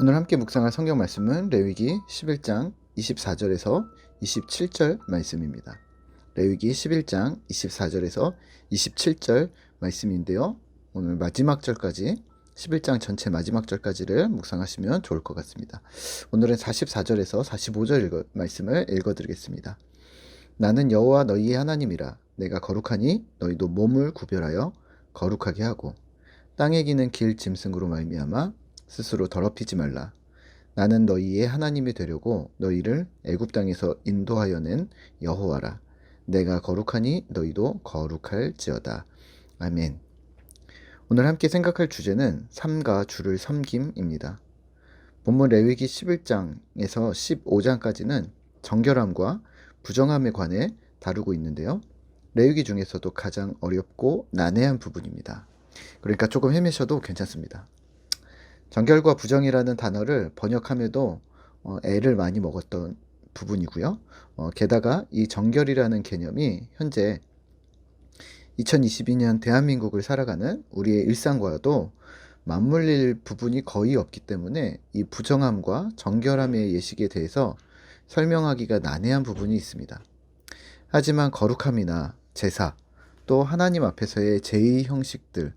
오늘 함께 묵상할 성경 말씀은 레위기 11장 24절에서 27절 말씀입니다. 레위기 11장 24절에서 27절 말씀인데요. 오늘 마지막 절까지 11장 전체 마지막 절까지를 묵상하시면 좋을 것 같습니다. 오늘은 44절에서 45절 읽어, 말씀을 읽어 드리겠습니다. 나는 여호와 너희의 하나님이라 내가 거룩하니 너희도 몸을 구별하여 거룩하게 하고 땅에 기는 길 짐승으로 말미암아 스스로 더럽히지 말라. 나는 너희의 하나님이 되려고 너희를 애굽 땅에서 인도하여 낸 여호와라. 내가 거룩하니 너희도 거룩할지어다. 아멘. 오늘 함께 생각할 주제는 삶과 주를 섬김입니다. 본문 레위기 11장에서 15장까지는 정결함과 부정함에 관해 다루고 있는데요. 레위기 중에서도 가장 어렵고 난해한 부분입니다. 그러니까 조금 헤매셔도 괜찮습니다. 정결과 부정이라는 단어를 번역함에도 어, 애를 많이 먹었던 부분이고요. 어, 게다가 이 정결이라는 개념이 현재 2022년 대한민국을 살아가는 우리의 일상과도 맞물릴 부분이 거의 없기 때문에 이 부정함과 정결함의 예식에 대해서 설명하기가 난해한 부분이 있습니다. 하지만 거룩함이나 제사, 또 하나님 앞에서의 제의 형식들,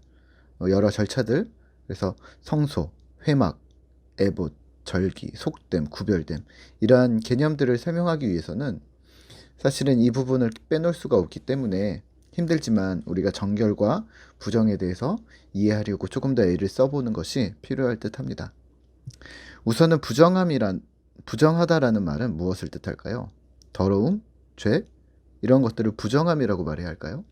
어, 여러 절차들, 그래서 성소, 회막, 애봇, 절기, 속됨, 구별됨 이러한 개념들을 설명하기 위해서는 사실은 이 부분을 빼놓을 수가 없기 때문에 힘들지만 우리가 정결과 부정에 대해서 이해하려고 조금 더 애를 써보는 것이 필요할 듯합니다. 우선은 부정함이란 부정하다라는 말은 무엇을 뜻할까요? 더러움, 죄 이런 것들을 부정함이라고 말해야 할까요?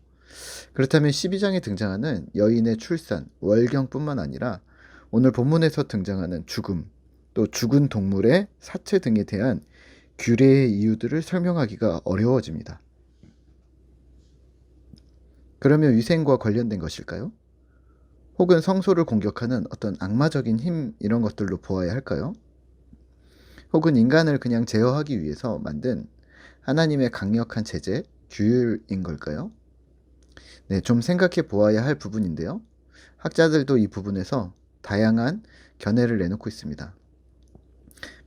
그렇다면 12장에 등장하는 여인의 출산, 월경뿐만 아니라 오늘 본문에서 등장하는 죽음, 또 죽은 동물의 사체 등에 대한 규례의 이유들을 설명하기가 어려워집니다. 그러면 위생과 관련된 것일까요? 혹은 성소를 공격하는 어떤 악마적인 힘 이런 것들로 보아야 할까요? 혹은 인간을 그냥 제어하기 위해서 만든 하나님의 강력한 제재, 규율인 걸까요? 네, 좀 생각해 보아야 할 부분인데요. 학자들도 이 부분에서 다양한 견해를 내놓고 있습니다.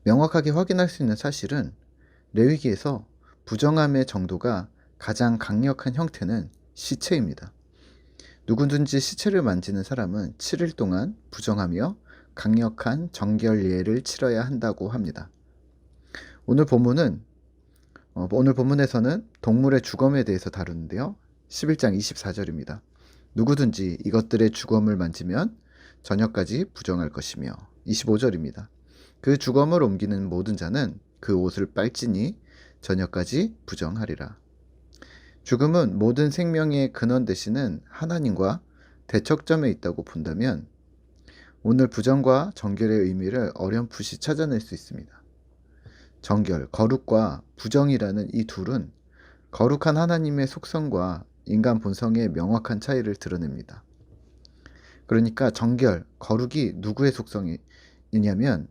명확하게 확인할 수 있는 사실은 레위기에서 부정함의 정도가 가장 강력한 형태는 시체입니다. 누구든지 시체를 만지는 사람은 7일 동안 부정하며 강력한 정결 예를 치러야 한다고 합니다. 오늘 본문은 어, 오늘 본문에서는 동물의 주검에 대해서 다루는데요. 11장 24절입니다. 누구든지 이것들의 주검을 만지면 저녁까지 부정할 것이며 25절입니다. 그 주검을 옮기는 모든 자는 그 옷을 빨지니 저녁까지 부정하리라. 죽음은 모든 생명의 근원 되시는 하나님과 대척점에 있다고 본다면 오늘 부정과 정결의 의미를 어렴풋이 찾아낼 수 있습니다. 정결, 거룩과 부정이라는 이 둘은 거룩한 하나님의 속성과 인간 본성의 명확한 차이를 드러냅니다. 그러니까 정결, 거룩이 누구의 속성이냐면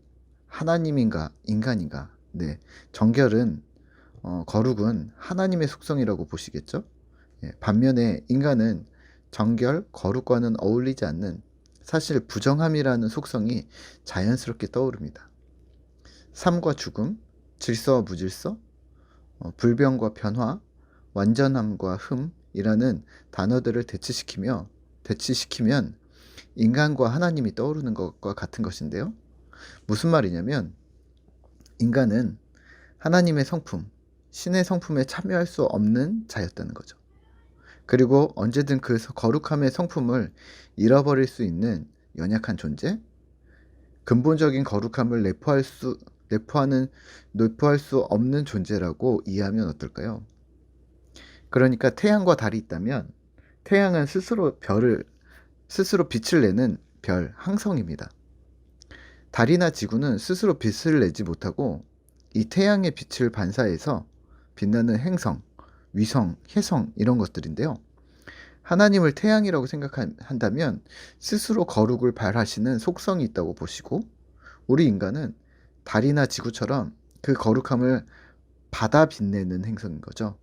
하나님인가 인간인가. 네, 정결은 어, 거룩은 하나님의 속성이라고 보시겠죠. 예, 반면에 인간은 정결, 거룩과는 어울리지 않는 사실 부정함이라는 속성이 자연스럽게 떠오릅니다. 삶과 죽음, 질서와 무질서, 어, 불변과 변화, 완전함과 흠이라는 단어들을 대치시키며 대치시키면 인간과 하나님이 떠오르는 것과 같은 것인데요. 무슨 말이냐면 인간은 하나님의 성품, 신의 성품에 참여할 수 없는 자였다는 거죠. 그리고 언제든 그 거룩함의 성품을 잃어버릴 수 있는 연약한 존재, 근본적인 거룩함을 내포할 수 내포하는 내포할 수 없는 존재라고 이해하면 어떨까요? 그러니까 태양과 달이 있다면 태양은 스스로 별을 스스로 빛을 내는 별 항성입니다. 달이나 지구는 스스로 빛을 내지 못하고 이 태양의 빛을 반사해서 빛나는 행성, 위성, 혜성 이런 것들인데요. 하나님을 태양이라고 생각한다면 스스로 거룩을 발하시는 속성이 있다고 보시고 우리 인간은 달이나 지구처럼 그 거룩함을 받아 빛내는 행성인 거죠.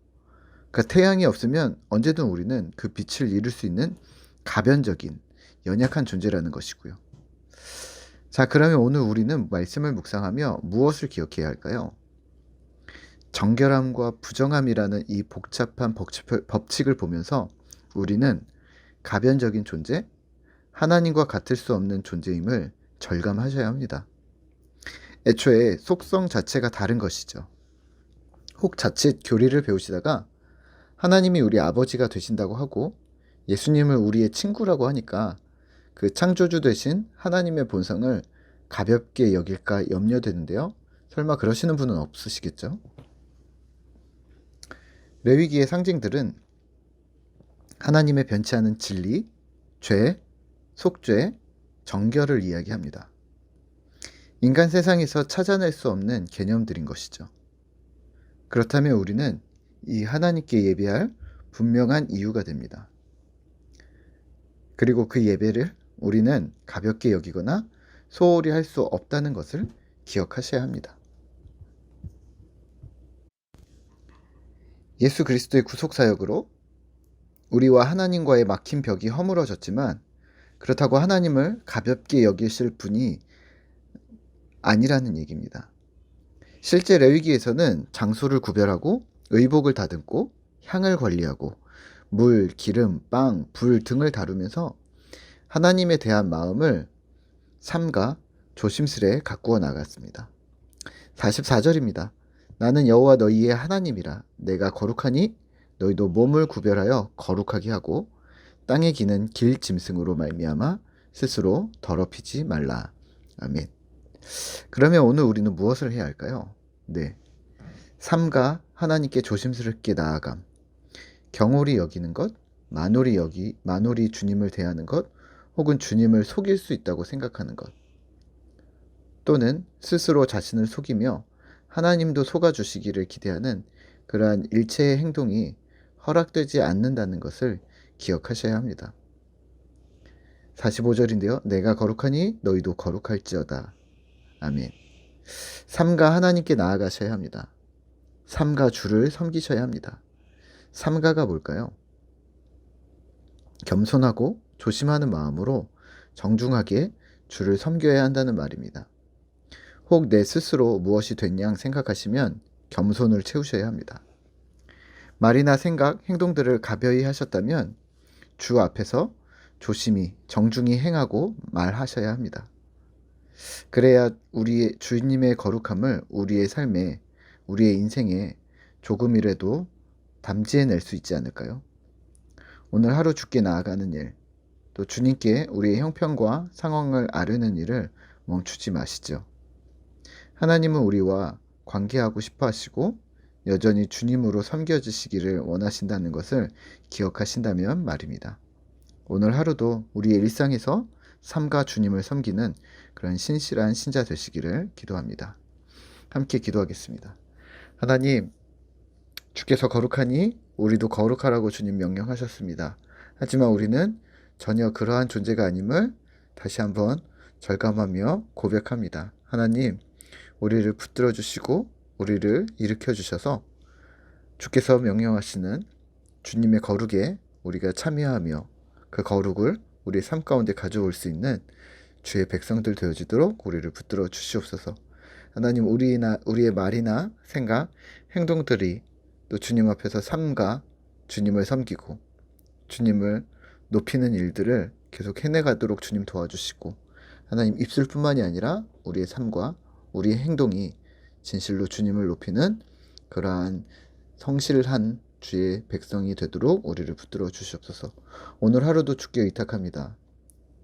그러니까 태양이 없으면 언제든 우리는 그 빛을 잃을 수 있는 가변적인 연약한 존재라는 것이고요. 자, 그러면 오늘 우리는 말씀을 묵상하며 무엇을 기억해야 할까요? 정결함과 부정함이라는 이 복잡한 법칙- 법칙을 보면서 우리는 가변적인 존재, 하나님과 같을 수 없는 존재임을 절감하셔야 합니다. 애초에 속성 자체가 다른 것이죠. 혹 자칫 교리를 배우시다가 하나님이 우리 아버지가 되신다고 하고 예수님을 우리의 친구라고 하니까 그 창조주 되신 하나님의 본성을 가볍게 여길까 염려되는데요. 설마 그러시는 분은 없으시겠죠? 레위기의 상징들은 하나님의 변치 않은 진리, 죄, 속죄, 정결을 이야기합니다. 인간 세상에서 찾아낼 수 없는 개념들인 것이죠. 그렇다면 우리는 이 하나님께 예배할 분명한 이유가 됩니다. 그리고 그 예배를 우리는 가볍게 여기거나 소홀히 할 수 없다는 것을 기억하셔야 합니다. 예수 그리스도의 구속 사역으로 우리와 하나님과의 막힌 벽이 허물어졌지만 그렇다고 하나님을 가볍게 여기실 분이 아니라는 얘기입니다. 실제 레위기에서는 장소를 구별하고 의복을 다듬고 향을 관리하고 물, 기름, 빵, 불 등을 다루면서 하나님에 대한 마음을 삼가 조심스레 가꾸어 나갔습니다. 44절입니다. 나는 여호와 너희의 하나님이라 내가 거룩하니 너희도 몸을 구별하여 거룩하게 하고 땅에 기는 길 짐승으로 말미암아 스스로 더럽히지 말라. 아멘. 그러면 오늘 우리는 무엇을 해야 할까요? 네. 삼가 하나님께 조심스럽게 나아감. 경홀히 여기는 것, 만홀히 여기 만홀히 주님을 대하는 것, 혹은 주님을 속일 수 있다고 생각하는 것. 또는 스스로 자신을 속이며 하나님도 속아 주시기를 기대하는 그러한 일체의 행동이 허락되지 않는다는 것을 기억하셔야 합니다. 45절인데요. 내가 거룩하니 너희도 거룩할지어다. 아멘. 삼가 하나님께 나아가셔야 합니다. 삼가 주를 섬기셔야 합니다. 삼가가 뭘까요? 겸손하고 조심하는 마음으로 정중하게 주를 섬겨야 한다는 말입니다. 혹 내 스스로 무엇이 됐냐 생각하시면 겸손을 채우셔야 합니다. 말이나 생각, 행동들을 가벼이 하셨다면 주 앞에서 조심히 정중히 행하고 말하셔야 합니다. 그래야 우리의 주님의 거룩함을 우리의 삶에, 우리의 인생에 조금이라도 담지해낼 수 있지 않을까요? 오늘 하루 죽게 나아가는 일, 또 주님께 우리의 형편과 상황을 아르는 일을 멈추지 마시죠. 하나님은 우리와 관계하고 싶어 하시고 여전히 주님으로 섬겨주시기를 원하신다는 것을 기억하신다면 말입니다. 오늘 하루도 우리의 일상에서 삶과 주님을 섬기는 그런 신실한 신자 되시기를 기도합니다. 함께 기도하겠습니다. 하나님, 주께서 거룩하니 우리도 거룩하라고 주님 명령하셨습니다. 하지만 우리는 전혀 그러한 존재가 아님을 다시 한번 절감하며 고백합니다. 하나님, 우리를 붙들어 주시고 우리를 일으켜 주셔서 주께서 명령하시는 주님의 거룩에 우리가 참여하며 그 거룩을 우리 삶 가운데 가져올 수 있는 주의 백성들 되어지도록 우리를 붙들어 주시옵소서. 하나님 우리나 우리의 말이나 생각, 행동들이 또 주님 앞에서 삶과 주님을 섬기고 주님을 높이는 일들을 계속 해내가도록 주님 도와주시고 하나님 입술뿐만이 아니라 우리의 삶과 우리의 행동이 진실로 주님을 높이는 그러한 성실한 주의 백성이 되도록 우리를 붙들어 주시옵소서. 오늘 하루도 주께 의탁합니다.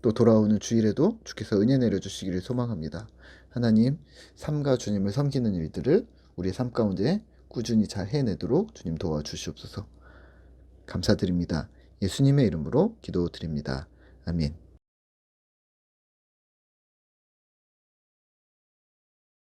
또 돌아오는 주일에도 주께서 은혜 내려 주시기를 소망합니다. 하나님, 삶과 주님을 섬기는 일들을 우리의 삶 가운데 꾸준히 잘 해내도록 주님 도와주시옵소서. 감사드립니다. 예수님의 이름으로 기도드립니다. 아멘.